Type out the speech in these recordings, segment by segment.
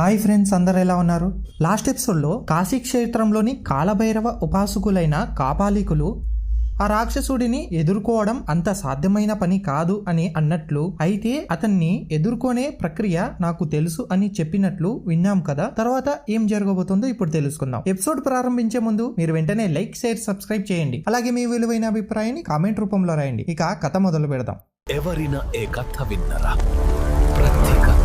Hi friends అందరు ఎలా ఉన్నారు? లాస్ట్ ఎపిసోడ్లో కాశీ క్షేత్రంలోని కాలభైరవ ఉపాసకులైన కాపాలికులు ఆ రాక్షసుడిని ఎదుర్కోవడం అంత సాధ్యమైన పని కాదు అని అన్నట్లు అయితే అతన్ని ఎదుర్కొనే ప్రక్రియ నాకు తెలుసు అని చెప్పినట్లు విన్నాం కదా. తర్వాత ఏం జరగబోతుందో ఇప్పుడు తెలుసుకుందాం. ఎపిసోడ్ ప్రారంభించే ముందు మీరు వెంటనే లైక్ షేర్ సబ్స్క్రైబ్ చేయండి. అలాగే మీ విలువైన అభిప్రాయాన్ని కామెంట్ రూపంలో రాయండి. ఇక కథ మొదలు పెడదాం. ఎవరిన ఏ కథ విన్నరా? ప్రతి కథ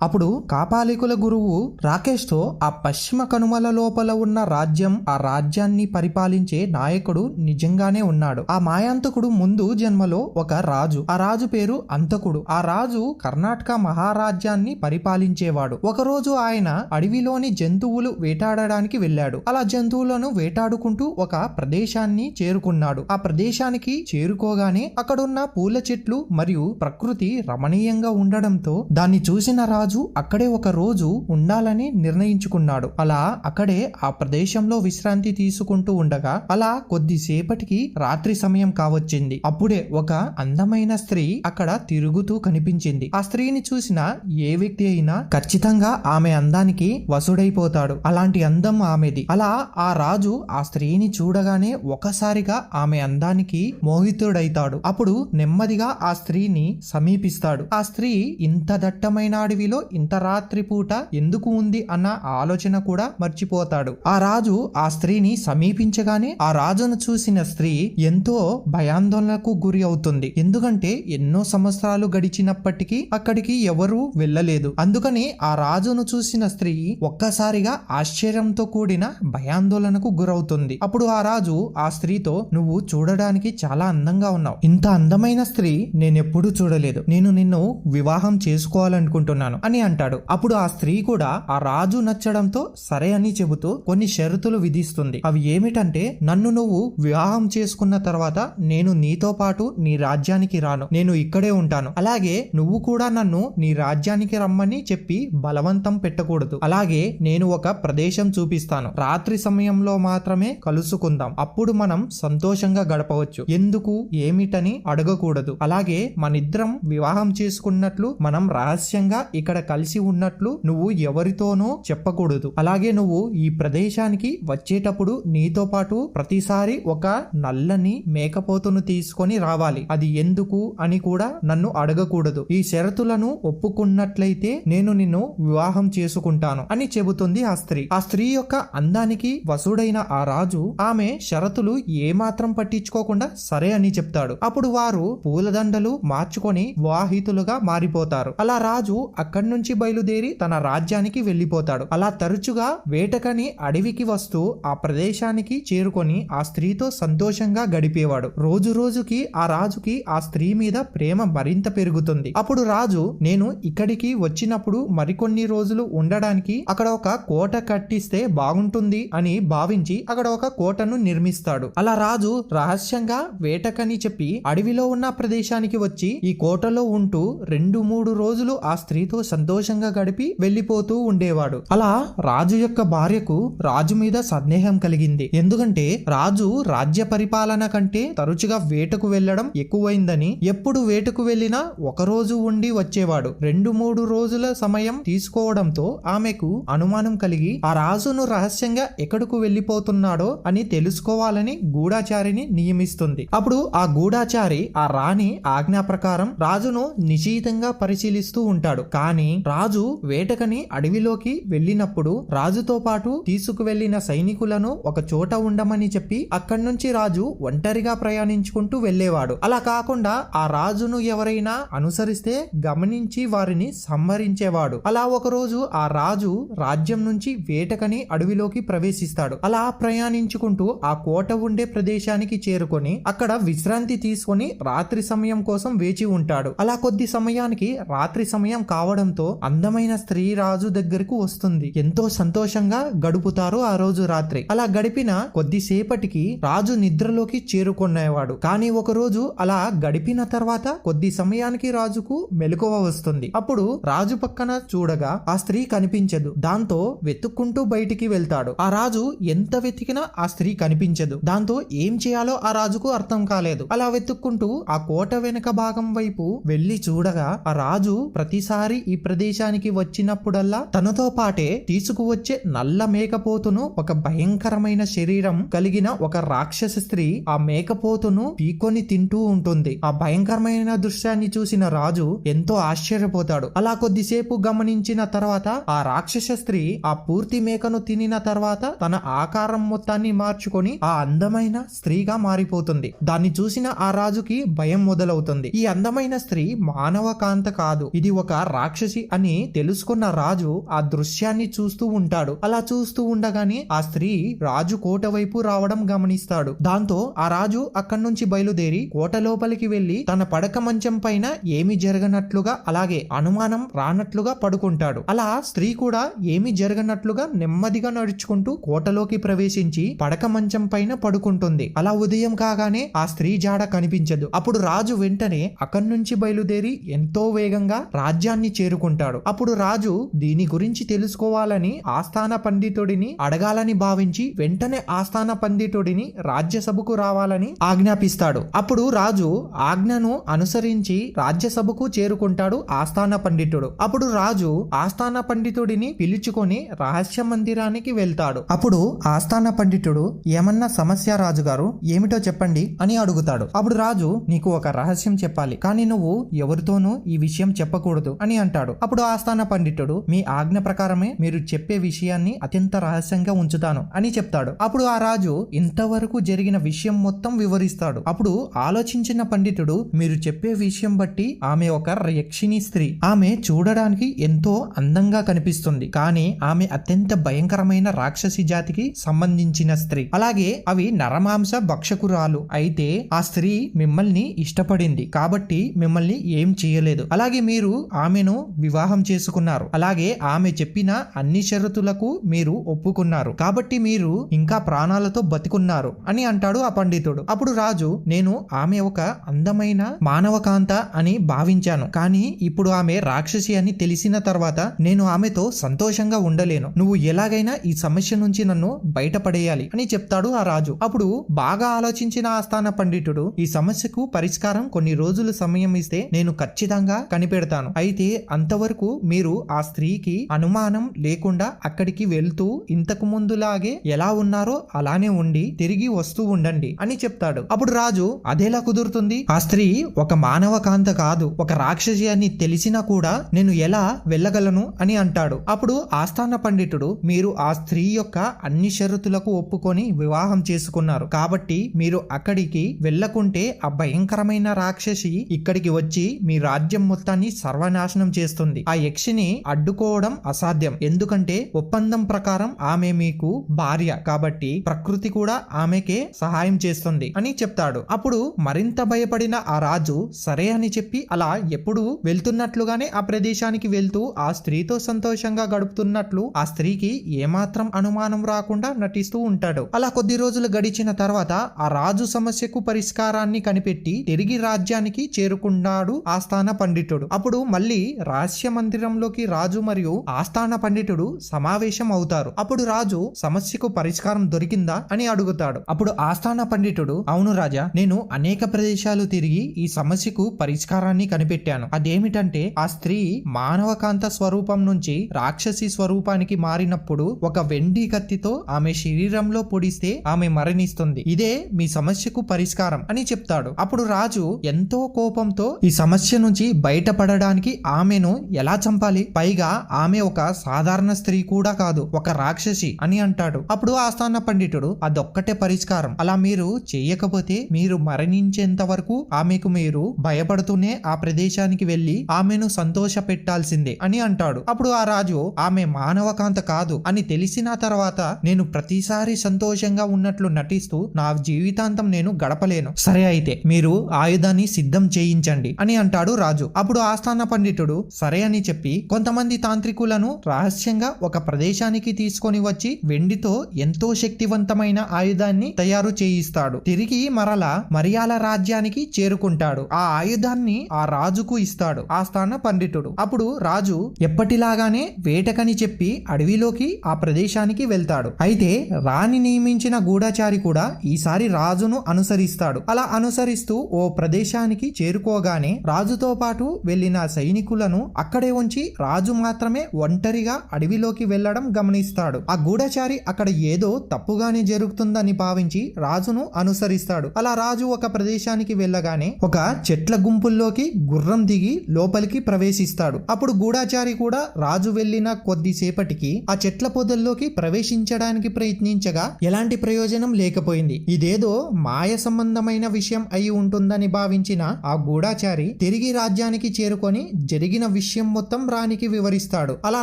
అప్పుడు కాపాలికుల గురువు రాకేష్తో ఆ పశ్చిమ కనుమల లోపల ఉన్న రాజ్యం ఆ రాజ్యాన్ని పరిపాలించే నాయకుడు నిజంగానే ఉన్నాడు. ఆ మాయాంతకుడు ముందు జన్మలో ఒక రాజు. ఆ రాజు పేరు అంతకుడు. ఆ రాజు కర్ణాటక మహారాజ్యాన్ని పరిపాలించేవాడు. ఒకరోజు ఆయన అడవిలోని జంతువులు వేటాడడానికి వెళ్ళాడు. అలా జంతువులను వేటాడుకుంటూ ఒక ప్రదేశాన్ని చేరుకున్నాడు. ఆ ప్రదేశానికి చేరుకోగానే అక్కడున్న పూల చెట్లు మరియు ప్రకృతి రమణీయంగా ఉండడంతో దాన్ని చూసిన రాజు రాజు అక్కడే ఒక రోజు ఉండాలని నిర్ణయించుకున్నాడు. అలా అక్కడే ఆ ప్రదేశంలో విశ్రాంతి తీసుకుంటూ ఉండగా అలా కొద్దిసేపటికి రాత్రి సమయం కావచ్చింది. అప్పుడే ఒక అందమైన స్త్రీ అక్కడ తిరుగుతూ కనిపించింది. ఆ స్త్రీని చూసిన ఏ వ్యక్తి అయినా ఖచ్చితంగా ఆమె అందానికి వసుడైపోతాడు. అలాంటి అందం ఆమెది. అలా ఆ రాజు ఆ స్త్రీని చూడగానే ఒకసారిగా ఆమె అందానికి మోహితుడైతాడు. అప్పుడు నెమ్మదిగా ఆ స్త్రీని సమీపిస్తాడు. ఆ స్త్రీ ఇంత దట్టమైన అడవిలో ఇంత రాత్రి పూట ఎందుకు ఉంది అన్న ఆలోచన కూడా మర్చిపోతాడు. ఆ రాజు ఆ స్త్రీని సమీపించగానే ఆ రాజును చూసిన స్త్రీ ఎంతో భయాందోళనకు గురి అవుతుంది. ఎందుకంటే ఎన్నో సంవత్సరాలు గడిచినప్పటికీ అక్కడికి ఎవరూ వెళ్ళలేదు. అందుకని ఆ రాజును చూసిన స్త్రీ ఒక్కసారిగా ఆశ్చర్యంతో కూడిన భయాందోళనకు గురవుతుంది. అప్పుడు ఆ రాజు ఆ స్త్రీతో నువ్వు చూడడానికి చాలా అందంగా ఉన్నావు. ఇంత అందమైన స్త్రీ నేనెప్పుడూ చూడలేదు. నేను నిన్ను వివాహం చేసుకోవాలనుకుంటున్నాను. అని అంటాడు. అప్పుడు ఆ స్త్రీ కూడా ఆ రాజు నచ్చడంతో సరే అని చెబుతూ కొన్ని షరతులు విధిస్తుంది. అవి ఏమిటంటే నన్ను నువ్వు వివాహం చేసుకున్న తర్వాత నేను నీతో పాటు నీ రాజ్యానికి రాను. నేను ఇక్కడే ఉంటాను. అలాగే నువ్వు కూడా నన్ను నీ రాజ్యానికి రమ్మని చెప్పి బలవంతం పెట్టకూడదు. అలాగే నేను ఒక ప్రదేశం చూపిస్తాను. రాత్రి సమయంలో మాత్రమే కలుసుకుందాం. అప్పుడు మనం సంతోషంగా గడపవచ్చు. ఎందుకు? ఏమిటని అడగకూడదు. అలాగే మనిద్దరం వివాహం చేసుకున్నట్లు మనం రహస్యంగా ఇక్కడ కలిసి ఉన్నట్లు నువ్వు ఎవరితోనూ చెప్పకూడదు. అలాగే నువ్వు ఈ ప్రదేశానికి వచ్చేటప్పుడు నీతో పాటు ప్రతిసారి ఒక నల్లని మేకపోతును తీసుకొని రావాలి. అది ఎందుకు అని కూడా నన్ను అడగకూడదు. ఈ షరతులను ఒప్పుకున్నట్లయితే నేను నిన్ను వివాహం చేసుకుంటాను అని చెబుతుంది ఆ స్త్రీ. ఆ స్త్రీ యొక్క అందానికి వసుడైన ఆ రాజు ఆమె షరతులు ఏమాత్రం పట్టించుకోకుండా సరే అని చెప్తాడు. అప్పుడు వారు పూలదండలు మార్చుకొని వాహితులుగా మారిపోతారు. అలా రాజు అక్కడి నుంచి బయలుదేరి తన రాజ్యానికి వెళ్ళిపోతాడు. అలా తరచుగా వేటకని అడవికి వస్తూ ఆ ప్రదేశానికి చేరుకొని ఆ స్త్రీతో సంతోషంగా గడిపేవాడు. రోజు రోజుకి ఆ రాజుకి ఆ స్త్రీ మీద ప్రేమ మరింత పెరుగుతుంది. అప్పుడు రాజు నేను ఇక్కడికి వచ్చినప్పుడు మరికొన్ని రోజులు ఉండడానికి అక్కడ ఒక కోట కట్టిస్తే బాగుంటుంది అని భావించి అక్కడ ఒక కోటను నిర్మిస్తాడు. అలా రాజు రహస్యంగా వేటకని చెప్పి అడవిలో ఉన్న ప్రదేశానికి వచ్చి ఈ కోటలో ఉంటూ రెండు మూడు రోజులు ఆ స్త్రీతో సంతోషంగా గడిపి వెళ్ళిపోతూ ఉండేవాడు. అలా రాజు యొక్క భార్యకు రాజు మీద సందేహం కలిగింది. ఎందుకంటే రాజు రాజ్య పరిపాలన కంటే తరచుగా వేటకు వెళ్ళడం ఎక్కువైందని ఎప్పుడు వేటకు వెళ్ళినా ఒక రోజు ఉండి వచ్చేవాడు. రెండు మూడు రోజుల సమయం తీసుకోవడంతో ఆమెకు అనుమానం కలిగి ఆ రాజును రహస్యంగా ఎక్కడకు వెళ్ళిపోతున్నాడో అని తెలుసుకోవాలని గూఢాచారిని నియమిస్తుంది. అప్పుడు ఆ గూఢాచారి ఆ రాణి ఆజ్ఞా ప్రకారం రాజును నిశీతంగా పరిశీలిస్తూ ఉంటాడు. కానీ రాజు వేటకని అడవిలోకి వెళ్ళినప్పుడు రాజుతో పాటు తీసుకువెళ్ళిన సైనికులను ఒక చోట ఉండమని చెప్పి అక్కడి నుంచి రాజు ఒంటరిగా ప్రయాణించుకుంటూ వెళ్ళేవాడు. అలా కాకుండా ఆ రాజును ఎవరైనా అనుసరిస్తే గమనించి వారిని సంహరించేవాడు. అలా ఒకరోజు ఆ రాజు రాజ్యం నుంచి వేటకని అడవిలోకి ప్రవేశిస్తాడు. అలా ప్రయాణించుకుంటూ ఆ కోట ఉండే ప్రదేశానికి చేరుకొని అక్కడ విశ్రాంతి తీసుకొని రాత్రి సమయం కోసం వేచి ఉంటాడు. అలా కొద్ది సమయానికి రాత్రి సమయం కావడం ఉండడంతో అందమైన స్త్రీ రాజు దగ్గరకు వస్తుంది. ఎంతో సంతోషంగా గడుపుతారు ఆ రోజు రాత్రి. అలా గడిపిన కొద్దిసేపటికి రాజు నిద్రలోకి చేరుకునేవాడు. కానీ ఒక రోజు అలా గడిపిన తర్వాత కొద్ది సమయానికి రాజుకు మెలకువ వస్తుంది. అప్పుడు రాజు పక్కన చూడగా ఆ స్త్రీ కనిపించదు. దాంతో వెతుక్కుంటూ బయటికి వెళ్తాడు. ఆ రాజు ఎంత వెతికినా ఆ స్త్రీ కనిపించదు. దాంతో ఏం చేయాలో ఆ రాజుకు అర్థం కాలేదు. అలా వెతుక్కుంటూ ఆ కోట వెనుక భాగం వైపు వెళ్ళి చూడగా ఆ రాజు ప్రతిసారి ఈ ప్రదేశానికి వచ్చినప్పుడల్లా తనతో పాటే తీసుకువచ్చే నల్ల మేకపోతును ఒక భయంకరమైన శరీరం కలిగిన ఒక రాక్షస స్త్రీ ఆ మేకపోతును పీకొని తింటూ ఉంటుంది. ఆ భయంకరమైన దృశ్యాన్ని చూసిన రాజు ఎంతో ఆశ్చర్యపోతాడు. అలా కొద్దిసేపు గమనించిన తర్వాత ఆ రాక్షస స్త్రీ ఆ పూర్తి మేకను తినిన తర్వాత తన ఆకారం మొత్తాన్ని మార్చుకొని ఆ అందమైన స్త్రీగా మారిపోతుంది. దాన్ని చూసిన ఆ రాజుకి భయం మొదలవుతుంది. ఈ అందమైన స్త్రీ మానవ కాంత కాదు. ఇది ఒక రాక్షస అని తెలుసుకున్న రాజు ఆ దృశ్యాన్ని చూస్తూ ఉంటాడు. అలా చూస్తూ ఉండగానే ఆ స్త్రీ రాజు కోట వైపు రావడం గమనిస్తాడు. దాంతో ఆ రాజు అక్కడి నుంచి బయలుదేరి కోట లోపలికి వెళ్ళి తన పడక మంచం పైన ఏమి జరగనట్లుగా అలాగే అనుమానం రానట్లుగా పడుకుంటాడు. అలా స్త్రీ కూడా ఏమి జరగనట్లుగా నెమ్మదిగా నడుచుకుంటూ కోటలోకి ప్రవేశించి పడక మంచం పైన పడుకుంటుంది. అలా ఉదయం కాగానే ఆ స్త్రీ జాడ కనిపించదు. అప్పుడు రాజు వెంటనే అక్కడి నుంచి బయలుదేరి ఎంతో వేగంగా రాజ్యాన్ని చేరుకుంటాడు అప్పుడు రాజు దీని గురించి తెలుసుకోవాలని ఆస్థాన పండితుడిని అడగాలని భావించి వెంటనే ఆస్థాన పండితుడిని రాజ్యసభకు రావాలని ఆజ్ఞాపిస్తాడు. అప్పుడు రాజు ఆజ్ఞను అనుసరించి రాజ్యసభకు చేరుకుంటాడు ఆస్థాన పండితుడు. అప్పుడు రాజు ఆస్థాన పండితుడిని పిలుచుకొని రహస్య మందిరానికి వెళ్తాడు. అప్పుడు ఆస్థాన పండితుడు ఏమన్నా సమస్య రాజుగారు? ఏమిటో చెప్పండి అని అడుగుతాడు. అప్పుడు రాజు నీకు ఒక రహస్యం చెప్పాలి. కానీ నువ్వు ఎవరితోనూ ఈ విషయం చెప్పకూడదు అని అంటాడు. అప్పుడు ఆస్థాన పండితుడు మీ ఆజ్ఞ ప్రకారమే మీరు చెప్పే విషయాన్ని అత్యంత రహస్యంగా ఉంచుతాను అని చెప్తాడు. అప్పుడు ఆ రాజు ఇంతవరకు జరిగిన విషయం మొత్తం వివరిస్తాడు. అప్పుడు ఆలోచించిన పండితుడు మీరు చెప్పే విషయం బట్టి ఆమె ఒక యక్షిణి స్త్రీ. ఆమె చూడడానికి ఎంతో అందంగా కనిపిస్తుంది. కానీ ఆమె అత్యంత భయంకరమైన రాక్షసి జాతికి సంబంధించిన స్త్రీ. అలాగే అవి నరమాంస భక్షకురాలు. అయితే ఆ స్త్రీ మిమ్మల్ని ఇష్టపడింది. కాబట్టి మిమ్మల్ని ఏం చేయలేదు. అలాగే మీరు ఆమెను వివాహం చేసుకున్నారు. అలాగే ఆమె చెప్పిన అన్ని షరతులకు మీరు ఒప్పుకున్నారు. కాబట్టి మీరు ఇంకా ప్రాణాలతో బతికున్నారు అని అంటాడు ఆ పండితుడు. అప్పుడు రాజు నేను ఆమె ఒక అందమైన మానవకాంత అని భావించాను. కానీ ఇప్పుడు ఆమె రాక్షసి అని తెలిసిన తర్వాత నేను ఆమెతో సంతోషంగా ఉండలేను. నువ్వు ఎలాగైనా ఈ సమస్య నుంచి నన్ను బయటపడేయాలి అని చెప్తాడు ఆ రాజు. అప్పుడు బాగా ఆలోచించిన ఆస్థాన పండితుడు ఈ సమస్యకు పరిష్కారం కొన్ని రోజులు సమయం ఇస్తే నేను ఖచ్చితంగా కనిపెడతాను. అయితే అంత అంతవరకు మీరు ఆ స్త్రీకి అనుమానం లేకుండా అక్కడికి వెళ్తూ ఇంతకు ముందులాగే ఎలా ఉన్నారో అలానే ఉండి తిరిగి వస్తూ ఉండండి అని చెప్తాడు. అప్పుడు రాజు అదేలా కుదురుతుంది? ఆ స్త్రీ ఒక మానవ కాంత కాదు ఒక రాక్షసి అని తెలిసినా కూడా నేను ఎలా వెళ్ళగలను? అని అంటాడు. అప్పుడు ఆస్థాన పండితుడు మీరు ఆ స్త్రీ యొక్క అన్ని షరతులకు ఒప్పుకొని వివాహం చేసుకున్నారు. కాబట్టి మీరు అక్కడికి వెళ్ళకుంటే ఆ భయంకరమైన రాక్షసి ఇక్కడికి వచ్చి మీ రాజ్యం మొత్తాన్ని సర్వనాశనం చేస్తుంది. ఆ యక్షిని అడ్డుకోవడం అసాధ్యం. ఎందుకంటే ఒప్పందం ప్రకారం ఆమె మీకు భార్య. కాబట్టి ప్రకృతి కూడా ఆమెకే సహాయం చేస్తుంది అని చెప్తాడు. అప్పుడు మరింత భయపడిన ఆ రాజు సరే అని చెప్పి అలా ఎప్పుడు వెళ్తున్నట్లుగానే ఆ ప్రదేశానికి వెళ్తూ ఆ స్త్రీతో సంతోషంగా గడుపుతున్నట్లు ఆ స్త్రీకి ఏమాత్రం అనుమానం రాకుండా నటిస్తూ ఉంటాడు. అలా కొద్ది రోజులు గడిచిన తర్వాత ఆ రాజు సమస్యకు పరిష్కారాన్ని కనిపెట్టి తిరిగి రాజ్యానికి చేరుకున్నాడు ఆస్థాన పండితుడు. అప్పుడు మళ్ళీ రహస్య మందిరంలోకి రాజు మరియు ఆస్థాన పండితుడు సమావేశం అవుతారు. అప్పుడు రాజు సమస్యకు పరిష్కారం దొరికిందా అని అడుగుతాడు. అప్పుడు ఆస్థాన పండితుడు అవును రాజా నేను అనేక ప్రదేశాలు తిరిగి ఈ సమస్యకు పరిష్కారాన్ని కనిపెట్టాను. అదేమిటంటే ఆ స్త్రీ మానవకాంత స్వరూపం నుంచి రాక్షసి స్వరూపానికి మారినప్పుడు ఒక వెండి కత్తితో ఆమె శరీరంలో పొడిస్తే ఆమె మరణిస్తుంది. ఇదే మీ సమస్యకు పరిష్కారం అని చెప్తాడు. అప్పుడు రాజు ఎంతో కోపంతో ఈ సమస్య నుంచి బయటపడడానికి ఆమెను ఎలా చంపాలి? పైగా ఆమె ఒక సాధారణ స్త్రీ కూడా కాదు ఒక రాక్షసి అని అంటాడు. అప్పుడు ఆస్థాన పండితుడు అదొక్కటే పరిష్కారం. అలా మీరు చేయకపోతే మీరు మరణించేంత వరకు ఆమెకు మీరు భయపడుతూనే ఆ ప్రదేశానికి వెళ్ళి ఆమెను సంతోష పెట్టాల్సిందే అని అంటాడు. అప్పుడు ఆ రాజు ఆమె మానవకాంత కాదు అని తెలిసిన తర్వాత నేను ప్రతిసారి సంతోషంగా ఉన్నట్లు నటిస్తూ నా జీవితాంతం నేను గడపలేను. సరే అయితే మీరు ఆయుధాన్ని సిద్ధం చేయించండి అని అంటాడు రాజు. అప్పుడు ఆస్థాన పండితుడు సరే అని చెప్పి కొంతమంది తాంత్రికులను రహస్యంగా ఒక ప్రదేశానికి తీసుకొని వచ్చి వెండితో ఎంతో శక్తివంతమైన ఆయుధాన్ని తయారు చేయిస్తాడు. తిరిగి మరలా మరియాల రాజ్యానికి చేరుకుంటాడు. ఆ ఆయుధాన్ని ఆ రాజుకు ఇస్తాడు. ఆ స్థాన పండితుడు. అప్పుడు రాజు ఎప్పటిలాగానే వేటకని చెప్పి అడవిలోకి ఆ ప్రదేశానికి వెళ్తాడు. అయితే రాణి నియమించిన గూఢచారి కూడా ఈసారి రాజును అనుసరిస్తాడు. అలా అనుసరిస్తూ ఓ ప్రదేశానికి చేరుకోగానే రాజుతో పాటు వెళ్ళిన సైనికులను అక్కడే ఉంచి రాజు మాత్రమే ఒంటరిగా అడవిలోకి వెళ్ళడం గమనిస్తాడు. ఆ గూఢచారి అక్కడ ఏదో తప్పుగానే జరుగుతుందని భావించి రాజును అనుసరిస్తాడు. అలా రాజు ఒక ప్రదేశానికి వెళ్ళగానే ఒక చెట్ల గుంపుల్లోకి గుర్రం దిగి లోపలికి ప్రవేశిస్తాడు. అప్పుడు గూఢాచారి కూడా రాజు వెళ్ళిన కొద్దిసేపటికి ఆ చెట్ల పొదల్లోకి ప్రవేశించడానికి ప్రయత్నించగా ఎలాంటి ప్రయోజనం లేకపోయింది. ఇదేదో మాయ సంబంధమైన విషయం అయి ఉంటుందని భావించిన ఆ గూఢాచారి తిరిగి రాజ్యానికి చేరుకొని జరిగిన విషయం మొత్తం రాణికి వివరిస్తాడు. అలా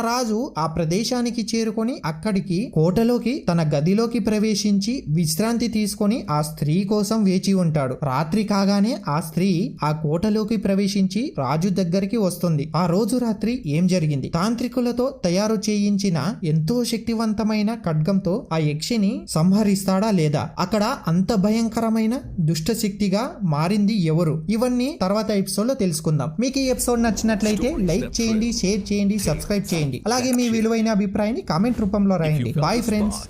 రాజు ఆ ప్రదేశానికి చేరుకొని అక్కడికి కోటలోకి తన గదిలోకి ప్రవేశించి విశ్రాంతి తీసుకొని ఆ స్త్రీ కోసం వేచి ఉంటాడు. రాత్రి కాగానే ఆ స్త్రీ ఆ కోటలోకి ప్రవేశించి రాజు దగ్గరికి వస్తుంది. ఆ రోజు రాత్రి ఏం జరిగింది? తాంత్రికులతో తయారు చేయించిన ఎంతో శక్తివంతమైన ఖడ్గంతో ఆ యక్షిని సంహరిస్తాడా లేదా? అక్కడ అంత భయంకరమైన దుష్ట శక్తిగా మారింది ఎవరు? ఇవన్నీ తర్వాత ఎపిసోడ్లో తెలుసుకుందాం. మీకు ఈ ఎపిసోడ్ నచ్చినట్లయితే లైక్ చేయండి షేర్ చేయండి సబ్స్క్రైబ్ చేయండి. అలాగే మీ విలువైన అభిప్రాయాన్ని కామెంట్ రూపంలో రాయండి. Bye friends